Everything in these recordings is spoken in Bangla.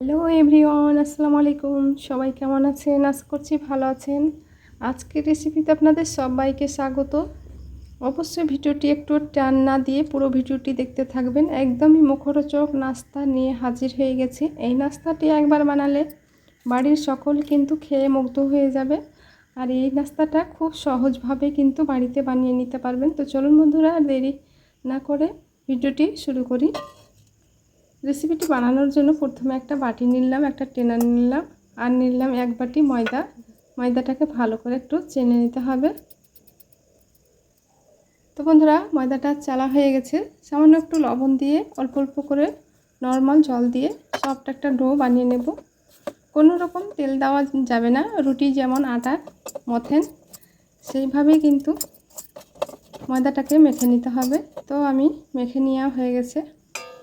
হ্যালো এভরিওয়ান, আসসালামু আলাইকুম। সবাই কেমন আছেন? আশা করছি ভালো আছেন। আজকের রেসিপিতে আপনাদের সবাইকে স্বাগত। অবশ্যই ভিডিওটি একটু টান না দিয়ে পুরো ভিডিওটি দেখতে থাকবেন। একদমই মুখরোচক নাস্তা নিয়ে হাজির হয়ে গেছি। এই নাস্তাটি একবার বানালে বাড়ির সকল কিন্তু খেয়ে মুগ্ধ হয়ে যাবে। আর এই নাস্তাটা খুব সহজভাবে কিন্তু বাড়িতে বানিয়ে নিতে পারবেন। তো চলুন বন্ধুরা দেরি না করে ভিডিওটি শুরু করি। রেসিপিটি বানানোর জন্য প্রথমে একটা বাটি নিলাম, একটা টেনার নিলাম, আর নিলাম এক বাটি ময়দা। ময়দাটাকে ভালো করে একটু চেনে নিতে হবে। তো বন্ধুরা, ময়দাটা চালা হয়ে গেছে। সামান্য একটু লবণ দিয়ে অল্প অল্প করে নর্মাল জল দিয়ে সফট একটা ডো বানিয়ে নেব। কোনো রকম তেল দেওয়া যাবে না। রুটি যেমন আটা, মথেন, সেইভাবেই কিন্তু ময়দাটাকে মেখে নিতে হবে। তো আমি মেখে নেওয়া হয়ে গেছে।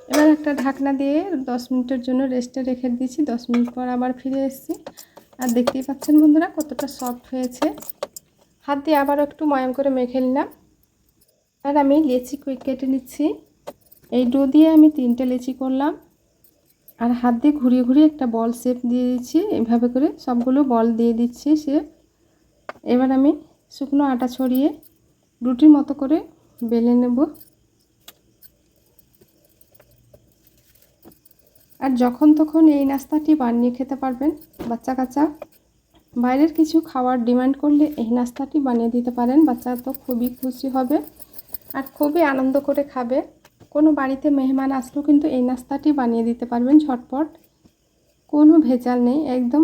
এবার একটা ঢাকনা দিয়ে দশ মিনিটের জন্য রেস্টে রেখে দিয়েছি। দশ মিনিট পর আবার ফিরে এসেছি। আর দেখতেই পাচ্ছেন বন্ধুরা, কতটা সফট হয়েছে। হাত দিয়ে আবার একটু ময়াম করে মেখে নিলাম। আর আমি লেচি কুইক কেটে নিচ্ছি। এই ডো দিয়ে আমি তিনটে লেচি করলাম। আর হাত দিয়ে ঘুরিয়ে ঘুরিয়ে একটা বল শেপ দিয়ে দিচ্ছি। এভাবে করে সবগুলো বল দিয়ে দিচ্ছি সে। এবার আমি শুকনো আটা ছড়িয়ে রুটির মতো করে বেলে নেব। আর যখন তখন এই নাস্তাটি বানিয়ে খেতে পারবেন বাচ্চা কাচ্চা বাইরের কিছু খাওয়ার ডিমান্ড করলে এই নাস্তাটি বানিয়ে দিতে পারেন, বাচ্চা তো খুবই খুশি হবে আর খুবই আনন্দ করে খাবে। কোনো বাড়িতে মেহমান আসলেও কিন্তু এই নাস্তাটি বানিয়ে দিতে পারবেন ঝটপট। কোনো ভেজাল নেই, একদম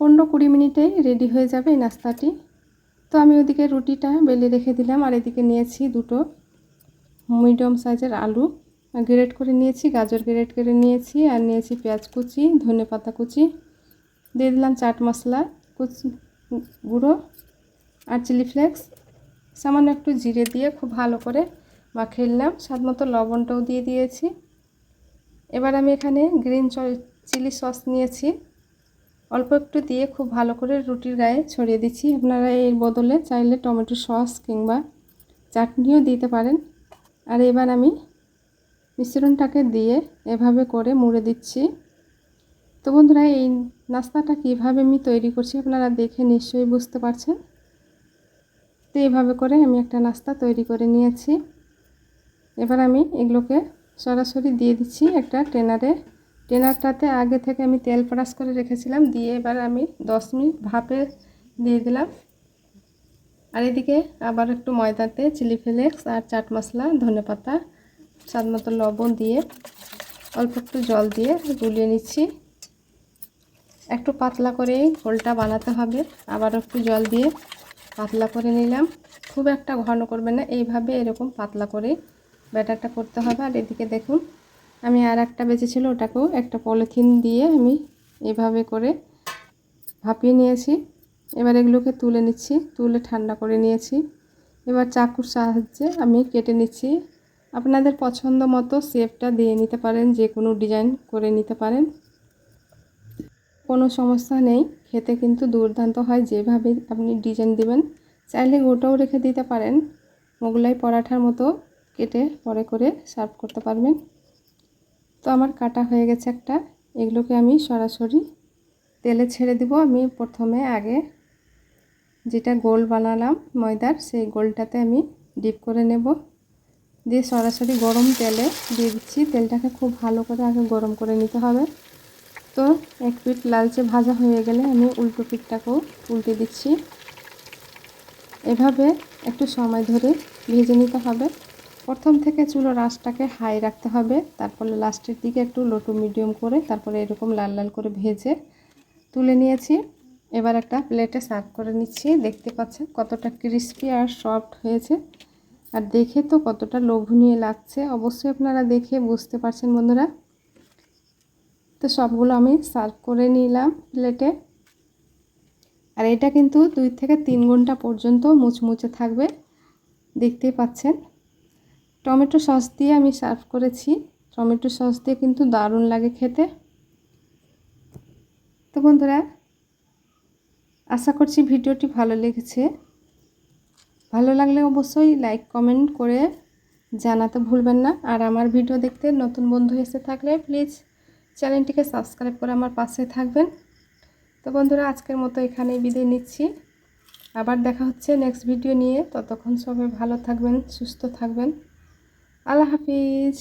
পনেরো কুড়ি মিনিটেই রেডি হয়ে যাবে এই নাস্তাটি। তো আমি ওদিকে রুটিটা বেলে রেখে দিলাম আর এদিকে নিয়েছি দুটো মিডিয়াম সাইজের আলু। গ্রেট করে নিয়েছি, গাজর গ্রেট করে নিয়েছি, আর নিয়েছি পেঁয়াজ কুচি, ধনে পাতা কুচি। দিয়ে দিলাম চাট মশলা, কুচি গুঁড়ো আর চিলি ফ্লেক্স। সামান্য একটু জিরে দিয়ে খুব ভালো করে মাখিয়ে নিলাম। স্বাদ মতো লবণটাও দিয়ে দিয়েছি। এবার আমি এখানে গ্রিন চিলি সস নিয়েছি। অল্প একটু দিয়ে খুব ভালো করে রুটির গায়ে ছড়িয়ে দিচ্ছি। আপনারা এর বদলে চাইলে টমেটো সস কিংবা চাটনিও দিতে পারেন। আর এবার আমি মিশ্রণটাকে দিয়ে এভাবে করে মুড়ে দিচ্ছি। তো বন্ধুরা, এই নাস্তাটা কীভাবে আমি তৈরি করছি আপনারা দেখে নিশ্চয়ই বুঝতে পারছেন। তো এইভাবে করে আমি একটা নাস্তা তৈরি করে নিয়েছি। এবার আমি এগুলোকে সরাসরি দিয়ে দিচ্ছি একটা ট্রেনারে। ট্রেনারটাতে আগে থেকে আমি তেল ব্রাশ করে রেখেছিলাম, দিয়ে এবার আমি দশ মিনিট ভাপে দিয়ে দিলাম। আর এদিকে আবার একটু ময়দাতে চিলি ফ্লেক্স আর চাট মশলা ধনে পাতা স্বাদ মতো লবণ দিয়ে অল্প একটু জল দিয়ে গুলিয়ে নিচ্ছি। একটু পাতলা করে ঘোলটা বানাতে হবে। আবার একটু জল দিয়ে পাতলা করে নিলাম। খুব একটা ঘন করবে না, এইভাবে এরকম পাতলা করে ব্যাটারটা করতে হবে। আর এদিকে দেখুন, আমি আর একটা বেঁচেছিলো, ওটাকেও একটা পলিথিন দিয়ে আমি এভাবে করে ভাপিয়ে নিয়েছি। এবার এগুলোকে তুলে নিচ্ছি, তুলে ঠান্ডা করে নিয়েছি। এবার চাকুর সাহায্যে আমি কেটে নিচ্ছি আপনাদের পছন্দ মতো শেপটা দিয়ে নিতে পারেন, যে কোনো ডিজাইন করে নিতে পারেন। কোনো সমস্যা নেই, খেতে কিন্তু দুর্দান্ত হয়, যেভাবে আপনি ডিজাইন দিবেন। চাইলে গোটাও রেখে দিতে পারেন, মোগলাই পরাঠার মতো কেটে পরে করে সার্ভ করতে পারবেন। তো আমার কাটা হয়ে গেছে একটা, এগুলোকে আমি সরাসরি তেলে ছেড়ে দিব। আমি প্রথমে আগে যেটা গোল বানালাম ময়দার, সেই গোলটাতে আমি ডিপ করে নেব। দিয়ে সরাসরি গরম তেলে দিয়ে দিচ্ছি। তেলটাকে খুব ভালো করে আগে গরম করে নিতে হবে। তো এক পিঠ লালচে ভাজা হয়ে গেলে আমি উল্টো পিঠটাকেও উল্টে দিচ্ছি। এভাবে একটু সময় ধরে ভেজে নিতে হবে। প্রথম থেকে চুলো রাসটাকে হাই রাখতে হবে। তারপরে লাস্টের দিকে একটু লোটু মিডিয়াম করে তারপরে এরকম লাল লাল করে ভেজে তুলে নিয়েছি। এবার একটা প্লেটে সার্ভ করে নিচ্ছি। দেখতে পাচ্ছেন কতটা ক্রিস্পি আর সফট হয়েছে। আর দেখে তো কতটা লোভনীয় লাগছে। অবশ্যই আপনারা দেখে বুঝতে পারছেন বন্ধুরা। তো সবগুলো আমি সার্ভ করে নিলাম প্লেটে। আর এটা কিন্তু দুই থেকে তিন ঘণ্টা পর্যন্ত মুচমুচে থাকবে। দেখতেই পাচ্ছেন। টমেটো সস দিয়ে আমি সার্ভ করেছি। টমেটো সস দিয়ে কিন্তু দারুণ লাগে খেতে। তো বন্ধুরা, আশা করছি ভিডিওটি ভালো লেগেছে। ভালো লাগলে অবশ্যই লাইক কমেন্ট করে জানাতে ভুলবেন না। আর আমার ভিডিও দেখতে নতুন বন্ধু এসে থাকলে প্লিজ চ্যানেলটিকে সাবস্ক্রাইব করে আমার পাশে থাকবেন। তো বন্ধুরা, আজকের মতো এখানেই বিদায় নিচ্ছি। আবার দেখা হচ্ছে নেক্সট ভিডিও নিয়ে। ততক্ষণ সবাই ভালো থাকবেন, সুস্থ থাকবেন। আল্লাহ হাফিজ।